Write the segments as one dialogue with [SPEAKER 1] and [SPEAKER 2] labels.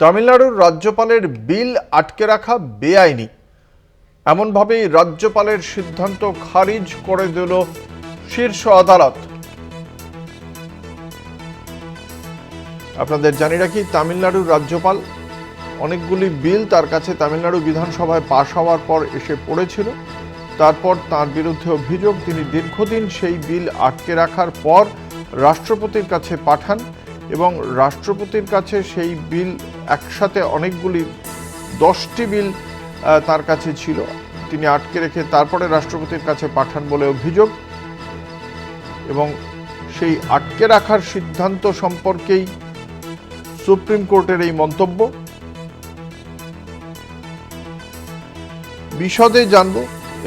[SPEAKER 1] তামিলনাড়ুর রাজ্যপালের বিল আটকে রাখা বেআইনি। এমনভাবেই রাজ্যপালের সিদ্ধান্ত খারিজ করে দিল শীর্ষ আদালত। আপনাদের জানি রাখি, তামিলনাড়ুর রাজ্যপাল, অনেকগুলি বিল তার কাছে তামিলনাড়ু বিধানসভায় পাশ হওয়ার পর এসে পড়েছিল। তারপর তার বিরুদ্ধে অভিযোগ তিনি দীর্ঘদিন সেই বিল আটকে রাখার পর রাষ্ট্রপতির কাছে পাঠান এবং রাষ্ট্রপতির কাছে সেই বিল একসাথে অনেকগুলি দশটি বিল তার কাছে ছিল। তিনি আটকে রেখে তারপরে রাষ্ট্রপতির কাছে পাঠান বলে অভিযোগ এবং সেই আটকে রাখার সিদ্ধান্ত সম্পর্কেই সুপ্রিম কোর্টের এই মন্তব্য। বিশদে জানব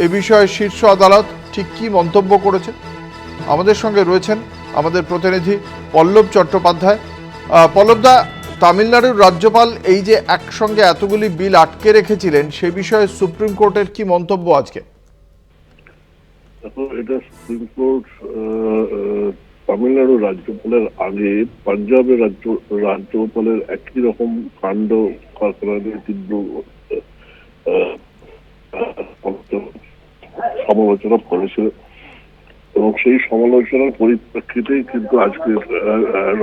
[SPEAKER 1] এ বিষয়ে শীর্ষ আদালত ঠিক কী মন্তব্য করেছে। আমাদের সঙ্গে রয়েছেন আমাদের প্রতিনিধি পল্লব চট্টোপাধ্যায়। পল্লবদা তামিলনাড়ুর রাজ্যপাল এই যে একসঙ্গে এতগুলি বিল আটকে রেখেছিলেন, সে বিষয়ে সুপ্রিম কোর্টের কি মন্তব্য আজকে?
[SPEAKER 2] এটা সুপ্রিম কোর্ট তামিলনাড়ু রাজ্যপালের আগে পাঞ্জাবের রাজ্য, রাজ্যপালের একই রকম কাণ্ড তীব্র সমালোচনা করেছিল। এবং সেই সমালোচনার পরিপ্রেক্ষিতেই কিন্তু আজকের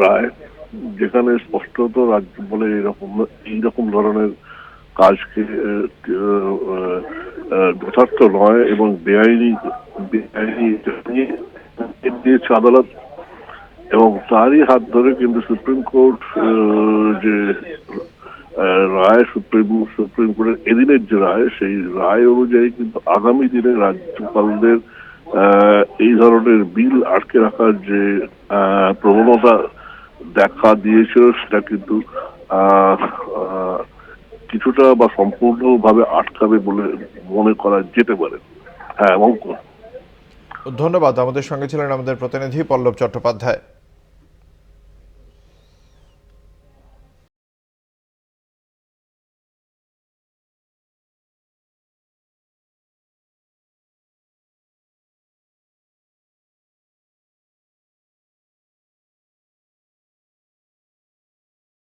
[SPEAKER 2] রায় যেখানে স্পষ্টত রাজ্য বলে এইরকম এইরকম ধরনের কাজকে যথার্থ নয় এবং বেআইনি বেআইনি দিয়েছে আদালত এবং তারই হাত ধরে কিন্তু সুপ্রিম কোর্ট যে রায়, সুপ্রিম সুপ্রিম কোর্টের এদিনের যে রায়, সেই রায় অনুযায়ী কিন্তু আগামী দিনে রাজ্যপালদের এই ধরনের বিল আটকে রাখার যে প্রবণতা দেখা দিয়েছিল সেটা কিন্তু কিছুটা বা সম্পূর্ণভাবে আটকাবে বলে মনে করা যেতে পারে। হ্যাঁ এবং
[SPEAKER 1] ধন্যবাদ। আমাদের সঙ্গে ছিলেন আমাদের প্রতিনিধি পল্লব চট্টোপাধ্যায়।